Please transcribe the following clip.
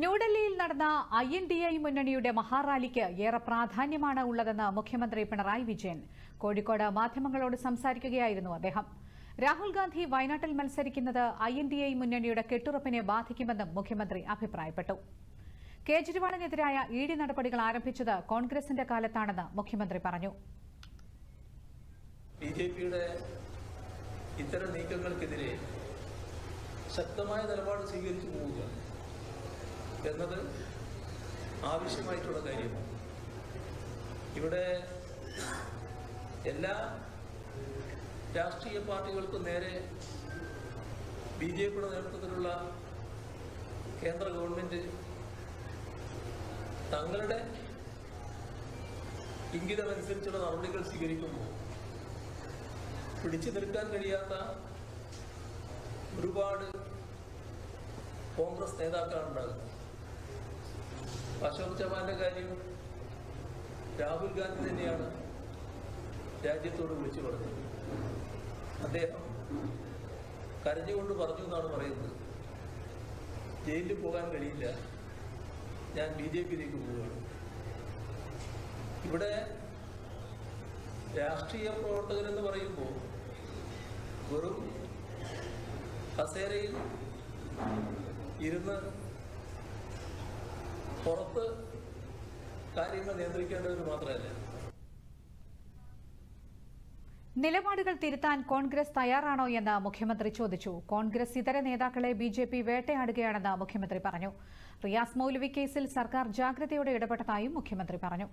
ന്യൂഡൽഹിയിൽ നടന്ന I N D I മുന്നണിയുടെ മഹാറാലിക്ക് ഏറെ പ്രാധാന്യമാണ് ഉള്ളതെന്ന് മുഖ്യമന്ത്രി പിണറായി വിജയൻ കോഴിക്കോട് മാധ്യമങ്ങളോട് സംസാരിക്കുകയായിരുന്നു അദ്ദേഹം. രാഹുൽ ഗാന്ധി വയനാട്ടിൽ മത്സരിക്കുന്നത് ഐ എൻ ഡി ഐ മുന്നണിയുടെ കെട്ടുറപ്പിനെ ബാധിക്കുമെന്നും മുഖ്യമന്ത്രി അഭിപ്രായപ്പെട്ടു. കേജ്രിവാളിനെതിരായ ഇ ഡി നടപടികൾ ആരംഭിച്ചത് കോൺഗ്രസിന്റെ കാലത്താണെന്ന് മുഖ്യമന്ത്രി പറഞ്ഞു. ഇത്തരം നീക്കങ്ങൾക്കെതിരെ ശക്തമായ നിലപാട് സ്വീകരിച്ചു പോവുക എന്നത് ആവശ്യമായിട്ടുള്ള കാര്യമാണ്. ഇവിടെ എല്ലാ രാഷ്ട്രീയ പാർട്ടികൾക്കും നേരെ ബി ജെ പിയുടെ നേതൃത്വത്തിലുള്ള കേന്ദ്ര ഗവൺമെന്റ് തങ്ങളുടെ ഇംഗിതമനുസരിച്ചുള്ള നടപടികൾ സ്വീകരിക്കുമ്പോൾ പിടിച്ചു നിൽക്കാൻ കഴിയാത്ത ഒരുപാട് കോൺഗ്രസ് നേതാക്കളുണ്ടാകും അശോക് ചവാന്റെ കാര്യം രാഹുൽ ഗാന്ധി തന്നെയാണ് രാജ്യത്തോട് വിളിച്ചു പറഞ്ഞത്. അദ്ദേഹം കരഞ്ഞുകൊണ്ട് പറഞ്ഞു എന്നാണ് പറയുന്നത്. ജയിലിൽ പോകാൻ കഴിയില്ല. ഞാൻ ബി ജെ പിയിലേക്ക് പോവുകയാണ്. ഇവിടെ രാഷ്ട്രീയ പ്രവർത്തകരെന്ന് പറയുമ്പോൾ വെറും കസേരയിൽ ഇരുന്ന് പുറത്ത് കാര്യങ്ങൾ നിയന്ത്രിക്കേണ്ടവർ മാത്രമല്ല. നിലപാടുകൾ തിരുത്താൻ കോൺഗ്രസ് തയ്യാറാണോ എന്ന് മുഖ്യമന്ത്രി ചോദിച്ചു. കോൺഗ്രസ് ഇതര നേതാക്കളെ ബി ജെ പി വേട്ടയാടുകയാണെന്ന് മുഖ്യമന്ത്രി പറഞ്ഞു. റിയാസ് മൌലവി കേസിൽ സർക്കാർ ജാഗ്രതയോടെ ഇടപെട്ടതായും മുഖ്യമന്ത്രി പറഞ്ഞു.